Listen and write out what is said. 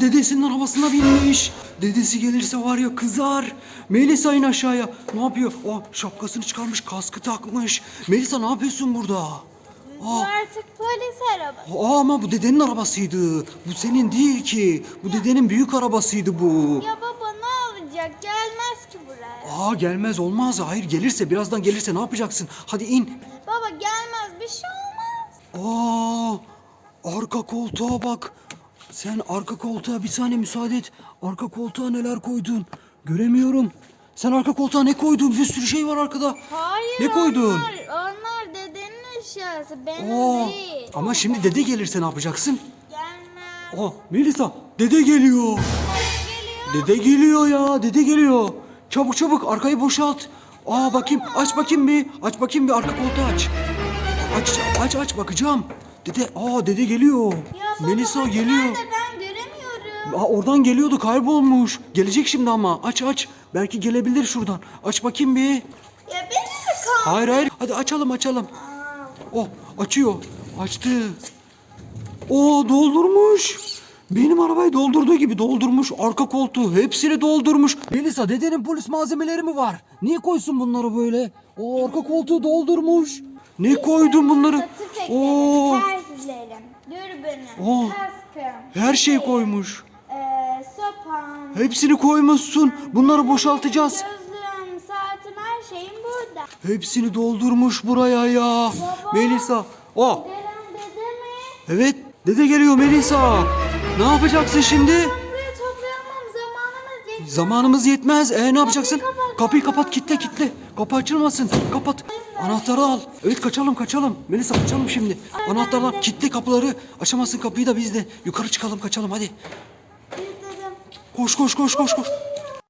Dedesinin arabasına binmiş. Dedesi gelirse var ya kızar. Melisa in aşağıya. Ne yapıyor? Aa, şapkasını çıkarmış, kaskı takmış. Melisa ne yapıyorsun burada? Bu Aa, artık polis arabası. aa, ama bu dedenin arabasıydı. Bu senin değil ki. Bu dedenin büyük arabasıydı bu. Ya baba ne olacak? Gelmez ki buraya. Aa gelmez olmaz. Hayır gelirse birazdan gelirse ne yapacaksın? Hadi in. Baba gelmez bir şey olmaz. Aa arka koltuğa bak. Sen arka koltuğa bir saniye müsaade et. Arka koltuğa neler koydun? Göremiyorum. Sen arka koltuğa ne koydun? Bir sürü şey var arkada. Hayır Ne koydun? Onlar, onlar dedenin eşyası benim Aa, değil. ama şimdi dede gelirse ne yapacaksın? Gelmez. Aa Melisa dede geliyor. Geliyor. Dede geliyor ya dede geliyor. Çabuk çabuk arkayı boşalt. Aa bakayım aç bakayım bir. Aç bakayım bir arka koltuğu aç. Aç aç aç bakacağım. Dede aa dede geliyor. Ya baba Melisa geliyor. Nerede ben göremiyorum. Aa, oradan geliyordu kaybolmuş. Gelecek şimdi ama aç aç. Belki gelebilir şuradan. Aç bakayım bir. Ya beni mi? Hayır hayır. Hadi açalım açalım. Aa, Oh açıyor. Açtı. Oo doldurmuş. Benim arabayı doldurduğu gibi doldurmuş. Arka koltuğu hepsini doldurmuş. Melisa dedenin polis malzemeleri mi var? Niye koysun bunları böyle? O arka koltuğu doldurmuş. Ne koydun bunları? Oo Oo. Tersizlerim, dürbünüm, Oo. kaskım, her şey koymuş. Eee sopam, Hepsini koymuşsun. Bunları boşaltacağız. gözlüğüm, saatim her şeyim burada. Hepsini doldurmuş buraya ya. Melisa. Oh Gelen dede mi? evet dede geliyor Melisa. Ne yapacaksın şimdi? Zamanımız yetmez. E ne yapacaksın? kapat. Kapıyı kapat, kitle, kitle. Kapı açılmasın. Kapat. Anahtarı al. Evet kaçalım, kaçalım. Melisa kaçalım şimdi. Anahtarı al. Kitle kapıları. Açamazsın kapıyı da biz de. Yukarı çıkalım, kaçalım hadi. Koş, koş, koş, koş, koş.